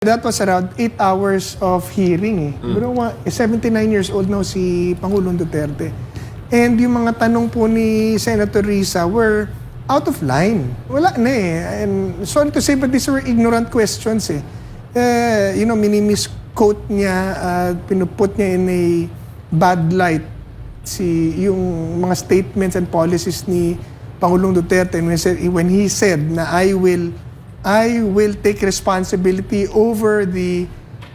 That was around 8 hours of hearing eh. Pero mga- 79 years old now si Pangulong Duterte. And yung mga tanong po ni Senator Risa were out of line. Wala na eh. And sorry to say, but these were ignorant questions eh. Eh, you know, minimisquote niya, uh, pinuput niya in a bad light si yung mga statements and policies ni Pangulong Duterte when he said, when he said na I will I will take responsibility over the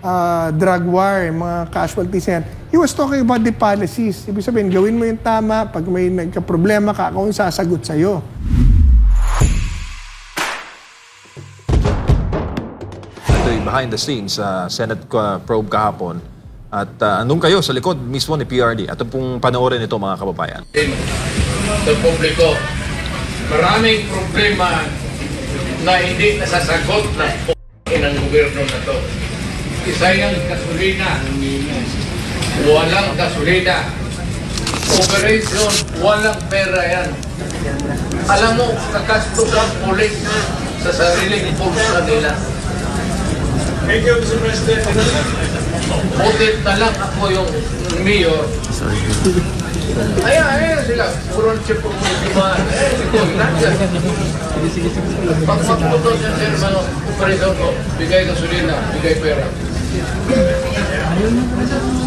uh, drug war, yung mga casualties yan. He was talking about the policies. Ibig sabihin, gawin mo yung tama. Pag may nagka-problema ka, ako ang sasagot sa'yo. Ito yung behind the scenes sa Senate uh, probe kahapon. At uh, andun kayo sa likod mismo ni PRD. At pong panoorin ito mga kababayan. sa publiko. Maraming problema na hindi nasasagot ng p***in ng gobyerno na to. Isa yung gasolina. Walang gasolina. Operation, walang pera yan. Alam mo, kakastos ang pulis sa sariling pulsa nila. Thank you, Mr. President. Butit na lang ako yung mayor. Ayan, ayan sila. Puro siya po mo diba? Eh, ito, nandiyan. Pag magputos sir, mga operasyon ko, bigay gasolina, bigay pera. Bulgar na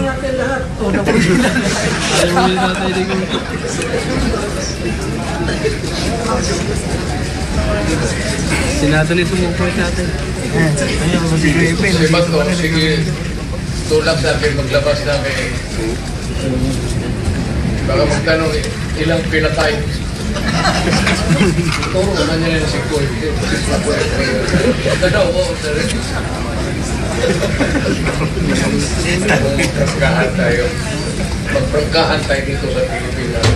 natin lahat. Sinadali sumuko natin. Ayun, si Pepe. Si Bato, sige, tulak sa akin, maglabas namin. Baka magtanong, ilang pinatay. Turo naman niya yung si Koy. Ko, sir. Magprangkahan tayo. Magprangkahan tayo dito sa Pilipinas.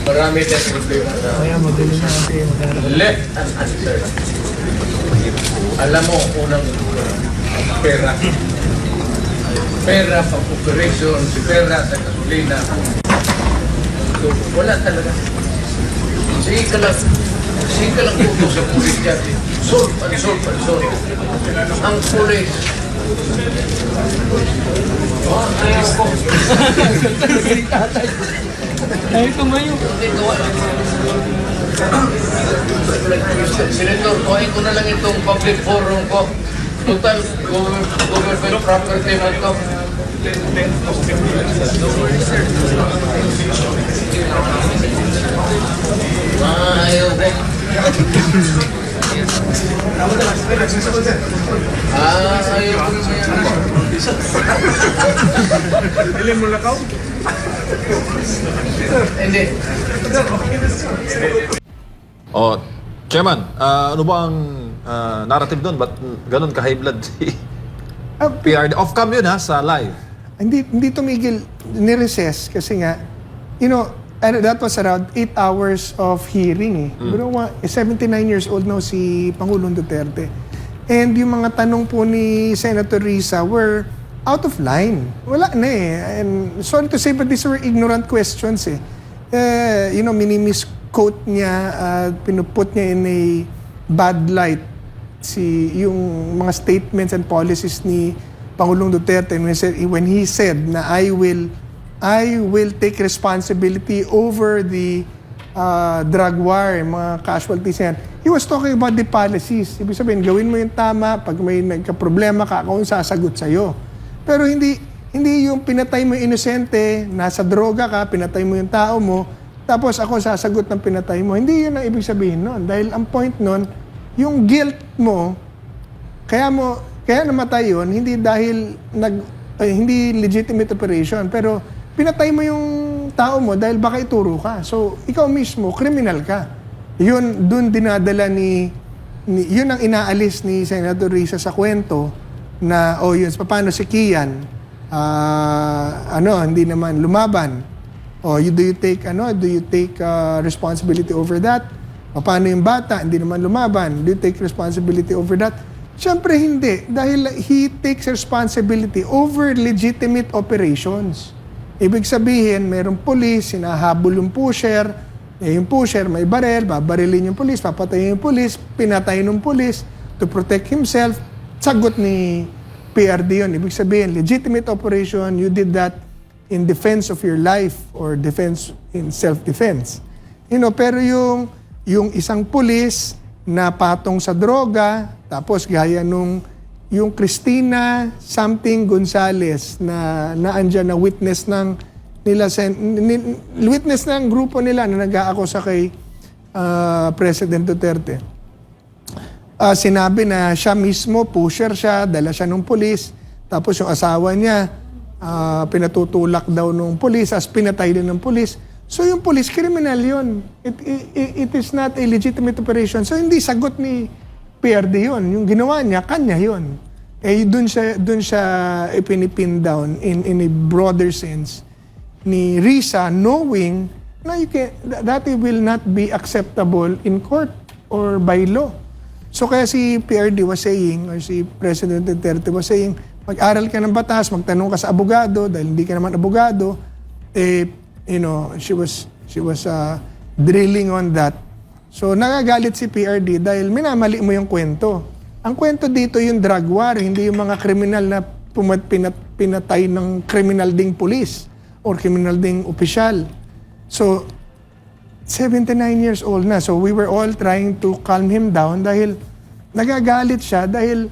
Marami tayong problema sa Kaya madali natin. left and answer. Alam mo, unang pera. Pera sa operation, pera sa gasolina. So, wala talaga. Sige ka lang. Sige ka lang sa pulis dyan. Solve and solve. Ang pulis. Oh, ayaw ko. Ay, tumayo. Senator, kuhain ko na lang itong public forum ko. Total, government, property man to. Ah, ayaw ko. Ah, ayaw ko. Ilan mo lakaw? Hindi. O, Chairman, ah, ano ba ang ah, narrative doon? Ba't ganun ka-high blood si Ah, PRD? Off-cam yun ha, sa live. hindi, hindi tumigil, ni-recess kasi nga, you know, ano, that was around 8 hours of hearing eh. Pero mga 79 years old now si Pangulong Duterte. And yung mga tanong po ni Senator Risa were out of line. Wala na eh. And sorry to say, but these were ignorant questions eh. Eh, you know, minimisquote niya, uh, pinuput niya in a bad light si yung mga statements and policies ni Pangulong Duterte when he said, when he said na I will I will take responsibility over the uh, drug war, yung mga casualties yan. He was talking about the policies. Ibig sabihin, gawin mo yung tama. Pag may nagka-problema ka, ako ang sasagot sa'yo. Pero hindi hindi yung pinatay mo yung inosente, nasa droga ka, pinatay mo yung tao mo, tapos ako sasagot ng pinatay mo. Hindi yun ang ibig sabihin nun. Dahil ang point nun, yung guilt mo, kaya mo kaya namatay yun hindi dahil nag ay, hindi legitimate operation pero pinatay mo yung tao mo dahil baka ituro ka. So ikaw mismo criminal ka. Yun doon dinadala ni, ni yun ang inaalis ni Senator Risa sa kwento na oh yun paano si Kian ah, ano hindi naman lumaban. Oh, you do you take ano do you take ah, responsibility over that? O, Paano yung bata? Hindi naman lumaban. Do you take responsibility over that? Siyempre hindi. Dahil he takes responsibility over legitimate operations. Ibig sabihin, merong police, sinahabol yung pusher, Eh, yung pusher, may barel, babarilin yung pulis, papatayin yung pulis, pinatay ng pulis to protect himself. Sagot ni PRD yun. Ibig sabihin, legitimate operation, you did that in defense of your life or defense in self-defense. You know, pero yung, yung isang pulis na patong sa droga, tapos gaya nung yung Christina something Gonzales na naandyan na witness ng nila sen, ni- witness ng grupo nila na nag-aakusa kay ah, President Duterte. Ah, sinabi na siya mismo, pusher siya, dala siya ng pulis, tapos yung asawa niya, ah, pinatutulak daw ng pulis, as pinatay din ng pulis. So yung pulis, criminal yun. It, it, it is not a legitimate operation. So hindi sagot ni PRD yun. Yung ginawa niya, kanya yun. Eh, dun siya, dun siya ipinipin down in, in a broader sense ni Risa knowing na you can, that it will not be acceptable in court or by law. So kaya si PRD was saying, or si President Duterte was saying, mag-aral ka ng batas, magtanong ka sa abogado, dahil hindi ka naman abogado, eh, you know, she was, she was uh, drilling on that. So nagagalit si PRD dahil minamali mo yung kwento. Ang kwento dito yung drug war, hindi yung mga kriminal na pumat, pinat, pinatay ng kriminal ding pulis or kriminal ding opisyal. So, 79 years old na. So we were all trying to calm him down dahil nagagalit siya dahil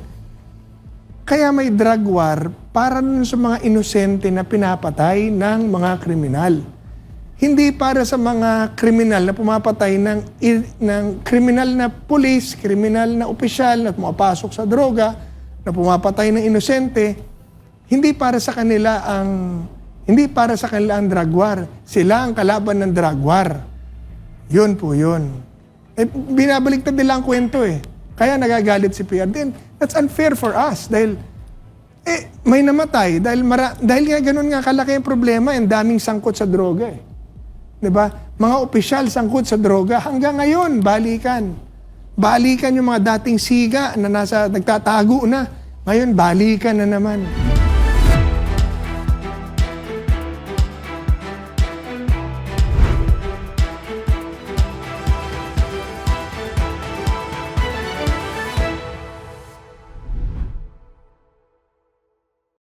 kaya may drug war para sa mga inosente na pinapatay ng mga kriminal. Hindi para sa mga kriminal na pumapatay ng, ng kriminal na pulis, kriminal na opisyal na pumapasok sa droga, na pumapatay ng inosente. Hindi para sa kanila ang hindi para sa kanila ang drug war. Sila ang kalaban ng drug war. Yun po yun. Eh, binabaliktad nila ang kwento eh. Kaya nagagalit si PRD. And that's unfair for us dahil eh, may namatay dahil, mara, dahil nga ganun nga kalaki ang problema, ang daming sangkot sa droga eh. 'Di ba? Mga opisyal sangkot sa droga hanggang ngayon balikan. Balikan yung mga dating siga na nasa nagtatago na. Ngayon balikan na naman.